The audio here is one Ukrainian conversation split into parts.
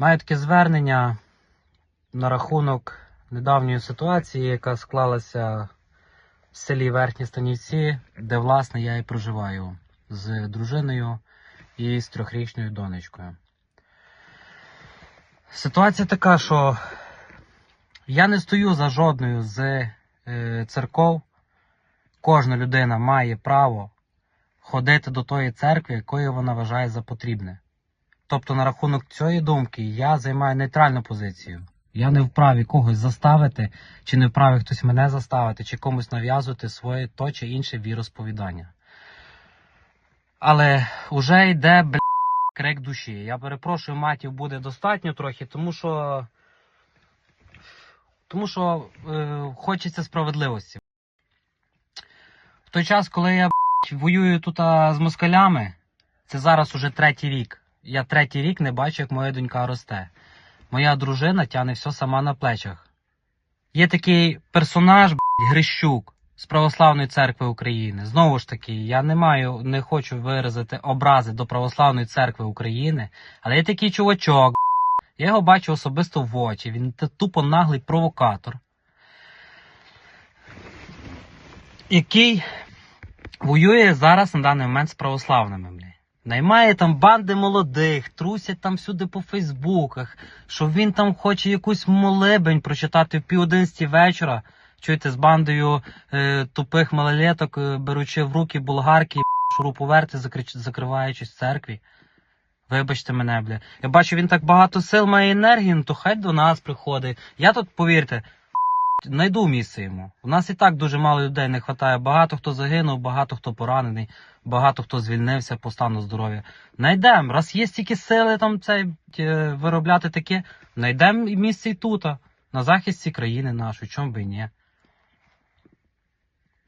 Маю таке звернення на рахунок недавньої ситуації, яка склалася в селі Верхні Станівці, де, власне, я і проживаю з дружиною і з трьохрічною донечкою. Ситуація така, що я не стою за жодною з е, церков. Кожна людина має право ходити до тої церкви, якої вона вважає за потрібне. Тобто, на рахунок цієї думки, я займаю нейтральну позицію. Я не вправі когось заставити, чи не вправі хтось мене заставити, чи комусь нав'язувати своє то чи інше віросповідання. Але вже йде бля, крик душі. Я перепрошую, матів буде достатньо трохи, тому що. Тому що е, хочеться справедливості. В той час, коли я б***ь, воюю тут з москалями, це зараз уже третій рік. Я третій рік не бачу, як моя донька росте. Моя дружина тягне все сама на плечах. Є такий персонаж, б***ь, Грищук з Православної церкви України. Знову ж таки, я не маю, не хочу виразити образи до Православної церкви України, але є такий чувачок. б***ь, Я його бачу особисто в очі. Він тупо наглий провокатор, який воює зараз на даний момент з православними. Бля. Наймає там банди молодих, трусять там всюди по фейсбуках, що він там хоче якусь молебень прочитати в пів одинадцяті вечора. Чуєте, з бандою е, тупих малолеток, е, беручи в руки болгарки, шуруповерти, закрич- закриваючись в церкві. Вибачте мене, бля. Я бачу, він так багато сил має енергії, ну то хай до нас приходить. Я тут, повірте, знайду місце йому. У нас і так дуже мало людей не вистачає. Багато хто загинув, багато хто поранений, багато хто звільнився по стану здоров'я. Найдемо, раз є стільки сили там це е, виробляти таке, знайдемо місце і тут, на захисті країни нашої, чому би і ні.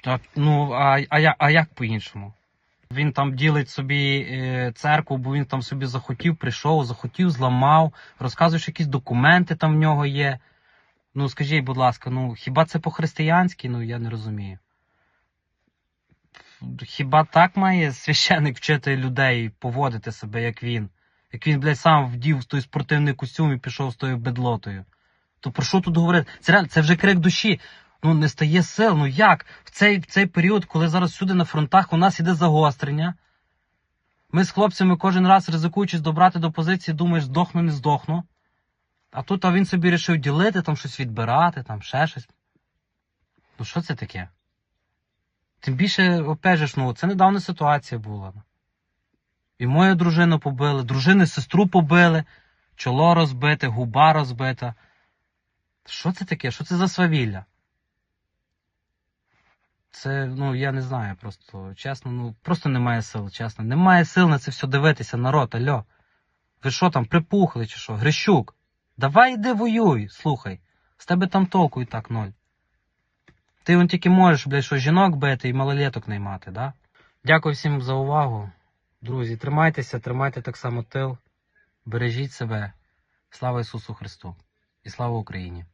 Так, ну, а, а, а як по-іншому? Він там ділить собі е, церкву, бо він там собі захотів, прийшов, захотів, зламав, розказує, що якісь документи там в нього є. Ну, скажіть, будь ласка, ну хіба це по-християнськи? Ну я не розумію. Хіба так має священик вчити людей поводити себе, як він? Як він, блядь, сам вдів той спортивний костюм і пішов з тою бедлотою. То про що тут говорити? Це, реально- це вже крик душі. Ну не стає сил. Ну як? В цей, в цей період, коли зараз всюди на фронтах у нас іде загострення. Ми з хлопцями кожен раз ризикуючись добрати до позиції, думаєш, здохну, не здохну. А тут а він собі вирішив ділити, там щось відбирати, там ще щось. Ну що це таке? Тим більше, опять же, ну, це недавно ситуація була. І мою дружину побили, дружини сестру побили, чоло розбите, губа розбита. Що це таке? Що це за свавілля? Це, ну, я не знаю просто, чесно, ну, просто немає сил, чесно. Немає сил на це все дивитися, народ, альо. Ви що там, припухли чи що? Грищук? Давай йди воюй, слухай. З тебе там толку і так ноль. Ти он тільки можеш, блядь, що жінок бити і малолеток наймати, да? Дякую всім за увагу. Друзі, тримайтеся, тримайте так само тил. Бережіть себе. Слава Ісусу Христу! І слава Україні!